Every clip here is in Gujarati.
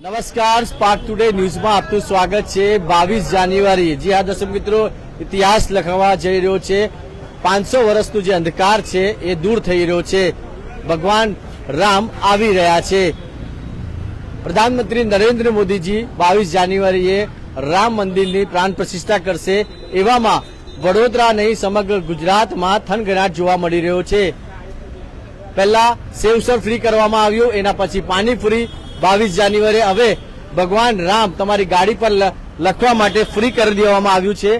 નમસ્કાર સ્પાર્ક ટુડે ન્યૂઝમાં આપનું સ્વાગત છે બાવીસ જાન્યુઆરી. જી હા, દર્શક મિત્રો, ઇતિહાસ લખવા જઈ રહ્યો છે. પાંચસો વર્ષનું જે અંધકાર છે, એ દૂર થઈ રહ્યો છે. ભગવાન રામ આવી રહ્યા છે. પ્રધાનમંત્રી નરેન્દ્ર મોદીજી બાવીસ જાન્યુઆરીએ રામ મંદિરની પ્રાણ પ્રતિષ્ઠા કરશે એવામાં વડોદરા નહીં, સમગ્ર ગુજરાતમાં થનગનાટ જોવા મળી રહ્યો છે. પહેલા સેવસર ફ્રી કરવામાં આવ્યું, એના પછી પાણી ફ્રી બાવીસ જાન્યુઆરી હવે ભગવાન રામ તમારી ગાડી પર લખવા માટે ફ્રી કરી દેવામાં આવ્યું છે.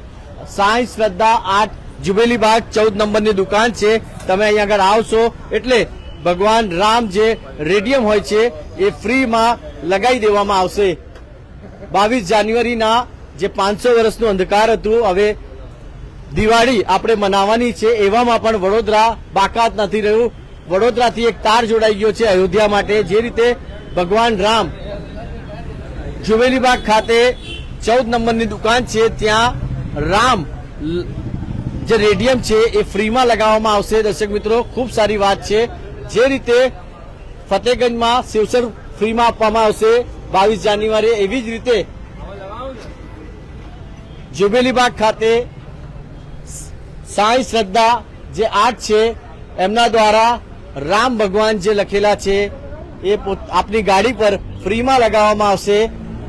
સાંઈ શ્રદ્ધા આઠ જુબેલી બાગ ચૌદ નંબરની દુકાન છે. તમે અહીંયા આગળ આવશો એટલે ભગવાન રામ જે રેડિયમ હોય છે એ ફ્રીમાં લગાવી દેવામાં આવશે. બાવીસ જાન્યુઆરીના જે પાંચસો વર્ષનું અંધકાર હતું, હવે દિવાળી આપણે મનાવવાની છે. એવામાં પણ વડોદરા બાકાત નથી રહ્યું. વડોદરાથી એક તાર જોડાઈ ગયો છે અયોધ્યા માટે. જે રીતે ભગવાન રામ જુવેલીબાગ ખાતે ચૌદ નંબરની દુકાન છે. ત્યાં રામ જે રેડિયમ છે એ ફ્રીમાં લગાવવામાં આવશે. દર્શક મિત્રો, ખૂબ સારી વાત છે. જે રીતે ફતેગંજમાં શિવસર ફ્રીમાં આપવામાં આવશે બાવીસ જાન્યુઆરી એવી જ રીતે જુબેલીબાગ ખાતે સાંઈ શ્રદ્ધા જે આર્ટ છે, એમના દ્વારા રામ ભગવાન જે લખેલા છે એ આપની ગાડી પર ફ્રીમાં લગાવવામાં આવશે.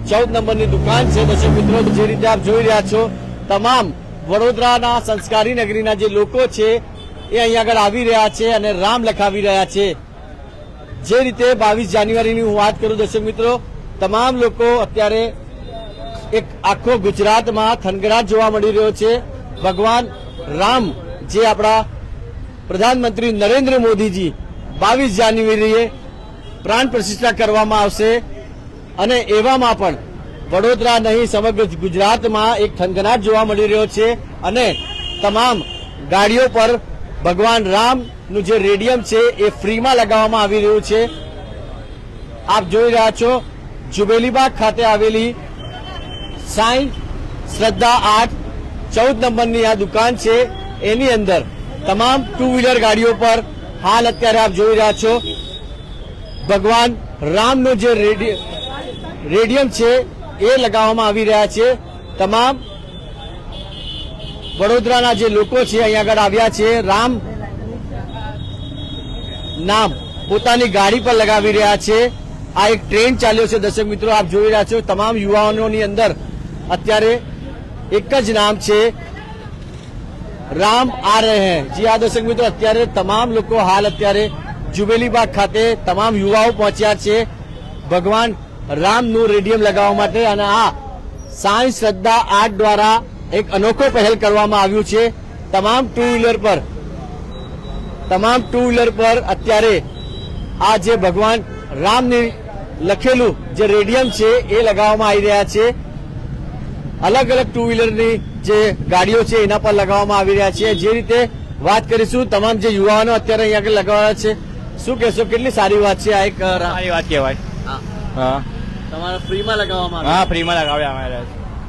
ચૌદ નંબરની દુકાન છે. દર્શક મિત્રો, જે રીતે આપ જોઈ રહ્યા છો, તમામ વડોદરાના સંસ્કારી નગરીના જે લોકો છે, એ અહીંયા આગળ આવી રહ્યા છે અને રામ લખાવી રહ્યા છે. જે રીતે બાવીસ જાન્યુઆરીની હું વાત કરું, દર્શક મિત્રો, તમામ લોકો અત્યારે એક આખો ગુજરાતમાં થનગરાટ જોવા મળી રહ્યો છે. ભગવાન રામ, જે આપણા પ્રધાનમંત્રી નરેન્દ્ર મોદીજી બાવીસ જાન્યુઆરીએ પ્રાણ પ્રતિષ્ઠા કરવામાં આવશે અને એવામાં પણ વડોદરા નહીં, સમગ્ર ગુજરાતમાં એક થનગનાટ જોવા મળી રહ્યો છે અને તમામ ગાડીઓ પર ભગવાન રામનું જે રેડિયમ છે એ ફ્રીમાં લગાવવામાં આવી રહ્યું છે. આપ જોઈ રહ્યા છો, જુબેલીબાગ ખાતે આવેલી સાંઈ શ્રદ્ધા આઠ ચૌદ નંબરની આ દુકાન છે. એની અંદર તમામ ટુ વ્હીલર ગાડીઓ પર હાલ અત્યારે આપ જોઈ રહ્યા છો ભગવાન રામનું જે રેડિ- રેડિયમ છે, એ લગાવવામાં આવી રહ્યા છે. તમામ વડોદરાના જે લોકો છે અહીંયા આગળ આવ્યા છે. રામ નામ પોતાની ગાડી પર લગાવી રહ્યા છે. આ એક ટ્રેન ચાલ્યો છે, દર્શક મિત્રો, આપ જોઈ રહ્યા છો, તમામ યુવાનોની અંદર અત્યારે એક જ નામ છે, રામ આ રહે હૈ. જી આ દર્શક મિત્રો, અત્યારે તમામ લોકો હાલ અત્યારે જુબેલીબાગ ખાતે તમામ યુવાઓ પહોંચ્યા છે. ભગવાન રામનું રેડિયમ લગાવવા માટે અને આ સાંઈ શ્રદ્ધા આર્ટ દ્વારા એક અનોખો પહેલ કરવામાં આવ્યું છે. તમામ ટુ વ્હીલર પર, તમામ ટુ વ્હીલર પર અત્યારે આ જે ભગવાન રામની લખેલું જે રેડિયમ છે એ લગાવવામાં આવી રહ્યા છે. અલગ અલગ ટુ વ્હીલરની જે ગાડીઓ છે એના પર લગાવવામાં આવી રહ્યા છે. જે રીતે વાત કરીશું, તમામ જે યુવાનો અત્યારે અહીંયા આગળ લગાવ્યા છે. શું કહેશો? કેટલી સારી વાત છે આ એક સારી વાત કહેવાય. હા. હા. તમારા ફ્રીમાં લગાવવામાં હા ફ્રીમાં લગાવ્યા અમારે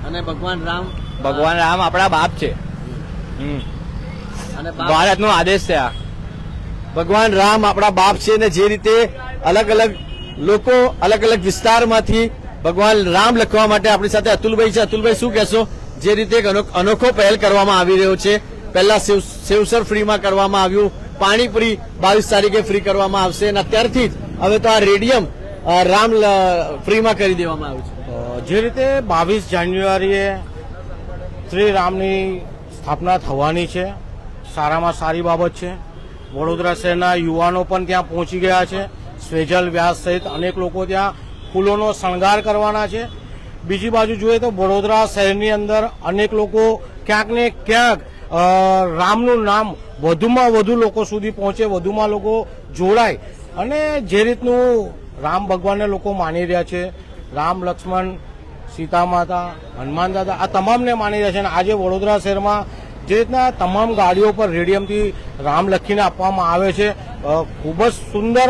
અને ભગવાન રામ? ભગવાન રામ આપણા બાપ છે. અને ભારતનો આદેશ છે આ. ભગવાન રામ આપણા બાપ છે ને જે રીતે અલગ અલગ લોકો અલગ અલગ વિસ્તારમાંથી ભગવાન રામ લખવા માટે આપણી સાથે અતુલભાઈ છે. અતુલભાઈ શું કહેશો? જે રીતે એક અનોખો પહેલ કરવામાં આવી રહ્યો છે. પહેલા સેવસર ફ્રીમાં કરવામાં આવ્યું. પાણીપુરી બાવીસ તારીખે ફ્રી કરવામાં આવશે અને અત્યારથી જ હવે તો આ રેડિયમ રામ ફ્રીમાં કરી દેવામાં આવ્યું છે. જે રીતે બાવીસ જાન્યુઆરીએ શ્રી રામની સ્થાપના થવાની છે, સારામાં સારી બાબત છે. વડોદરા શહેરના યુવાનો પણ ત્યાં પહોંચી ગયા છે. સ્વેજલ વ્યાસ સહિત અનેક લોકો ત્યાં ફૂલોનો શણગાર કરવાના છે. બીજી બાજુ જોઈએ તો વડોદરા શહેરની અંદર અનેક લોકો ક્યાંક ને ક્યાંક રામનું નામ વધુમાં વધુ લોકો સુધી પહોંચે, વધુમાં લોકો જોડાય. અને જે રીતનું રામ ભગવાનને લોકો માની રહ્યા છે, રામ, લક્ષ્મણ સીતા માતા હનુમાન દાદા, આ તમામને માની રહ્યા છે. અને આજે વડોદરા શહેરમાં જે રીતના તમામ ગાડીઓ પર રેડિયમથી રામ લખીને આપવામાં આવે છે. ખૂબ જ સુંદર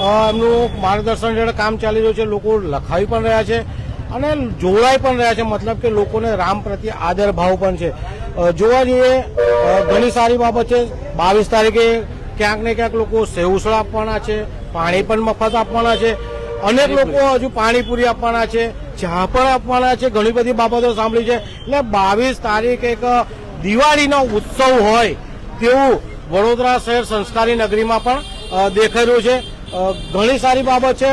એમનું માર્ગદર્શન હેઠળ કામ ચાલી રહ્યું છે. લોકો લખાવી પણ રહ્યા છે. અને જોડાઈ પણ રહ્યા છે. મતલબ કે લોકોને રામ પ્રત્યે આદર ભાવ પણ છે. જોવા જઈએ ઘણી સારી બાબત છે. બાવીસ તારીખે ક્યાંક ને ક્યાંક લોકો સેવસળ આપવાના છે પાણી પણ મફત આપવાના છે. અનેક લોકો હજુ પાણીપુરી આપવાના છે ચા પણ આપવાના છે. ઘણી બધી બાબતો સાંભળી છે. એટલે બાવીસ તારીખ એક દિવાળીનો ઉત્સવ હોય તેવું વડોદરા શહેર સંસ્કારી નગરીમાં પણ દેખાઈ રહ્યું છે. ઘણી સારી બાબત છે.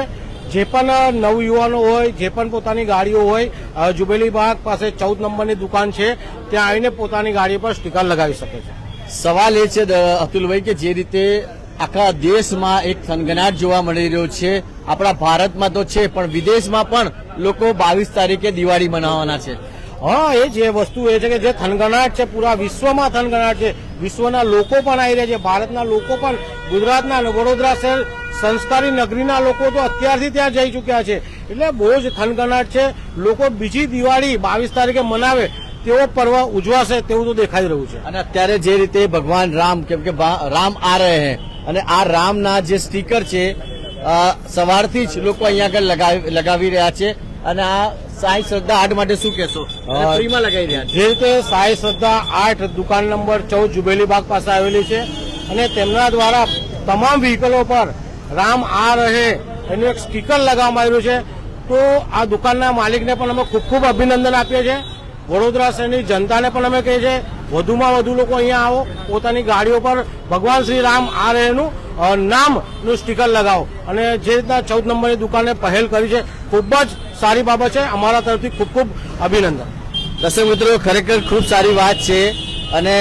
જે પણ નવયુવાનો હોય જે પણ પોતાની ગાડીઓ હોય જુબેલી બાગ પાસે ચૌદ નંબરની દુકાન છે ત્યાં આવીને પોતાની ગાડી પર સ્ટીકર લગાવી શકે છે. સવાલ એ છે અતુલભાઈ કે જે રીતે આખા દેશમાં એક થનગનાટ જોવા મળી રહ્યો છે આપણા ભારતમાં તો છે પણ વિદેશમાં પણ લોકો બાવીસ તારીખે દિવાળી મનાવવાના છે. હા એ જે વસ્તુ એ છે કે જે થનગનાટ છે પૂરા વિશ્વમાં થનગનાટ છે. વિશ્વના લોકો પણ આવી રહ્યા છે ભારતના લોકો પણ ગુજરાતના વડોદરા શહેર સંસ્કારી નગરીના લોકો તો અત્યારથી ત્યાં જઈ ચૂક્યા છે. એટલે બહુ જ થનગનાટ છે. લોકો બીજી દિવાળી બાવીસ તારીખે મનાવે તેવો પર્વ ઉજવાશે તેવું તો દેખાઈ રહ્યું છે. અને અત્યારે જે રીતે ભગવાન રામ કેમ કે રામ આ રહે હે અને આ રામના જે સ્ટીકર છે સવારથી જ લોકો અહીંયા આગળ લગાવી લગાવી રહ્યા છે. અને આ સાંઈ શ્રદ્ધા આર્ટ માટે શું કહેશો? ફ્રીમાં લગાવી રહ્યા જે રીતે સાંઈ શ્રદ્ધા આઠ દુકાન નંબર ચૌદ જુબેલી બાગ પાસે આવેલી છે અને તેમના દ્વારા તમામ વ્હીકલો પર રામ આ રહે એનું એક સ્ટીકર લગાવવામાં આવ્યું છે. તો આ દુકાનના માલિકને પણ અમે ખૂબ ખૂબ અભિનંદન આપીએ છીએ. વડોદરા શહેરની જનતાને પણ અમે કહીએ છીએ, વધુમાં વધુ લોકો અહીંયા આવો, પોતાની ગાડીઓ પર ભગવાન શ્રી રામ આ રહેનું નામનું સ્ટીકર લગાવો. અને જે રીતના ચૌદ નંબરની દુકાને પહેલ કરી છે, ખૂબ જ સારી બાબત છે. અમારા તરફથી ખૂબ ખૂબ અભિનંદન. દર્શક મિત્રો, ખરેખર ખૂબ સારી વાત છે. અને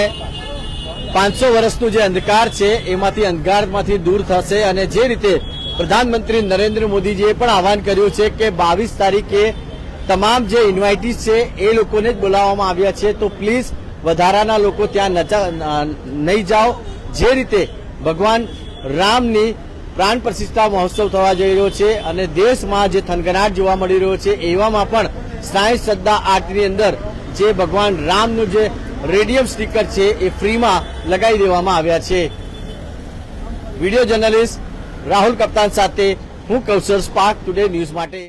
પાંચસો વર્ષનું જે અંધકાર છે, એમાંથી અંધકારમાંથી દૂર થશે અને જે રીતે પ્રધાનમંત્રી નરેન્દ્ર મોદીજીએ પણ આહવાન કર્યું છે કે બાવીસ તારીખે તમામ જે ઇન્વાઇટીસ છે, એ લોકોને જ બોલાવવામાં આવ્યા છે. તો પ્લીઝ વધારાના લોકો ત્યાં નહીં જાઓ. જે રીતે ભગવાન રામની પ્રાણ પ્રતિષ્ઠા મહોત્સવ થવા જઈ રહ્યો છે અને દેશમાં જે થનગનાટ જોવા મળી રહ્યો છે, એવામાં પણ સાંઈ શ્રદ્ધા આર્ટની અંદર જે ભગવાન રામનું જે રેડિયમ સ્ટીકર છે એ ફ્રીમાં લગાવી દેવામાં આવ્યા છે. વીડિયો જર્નલિસ્ટ રાહુલ કપ્તાન સાથે હું કૌશલ સ્પાર્ક ટુડે ન્યૂઝ માટે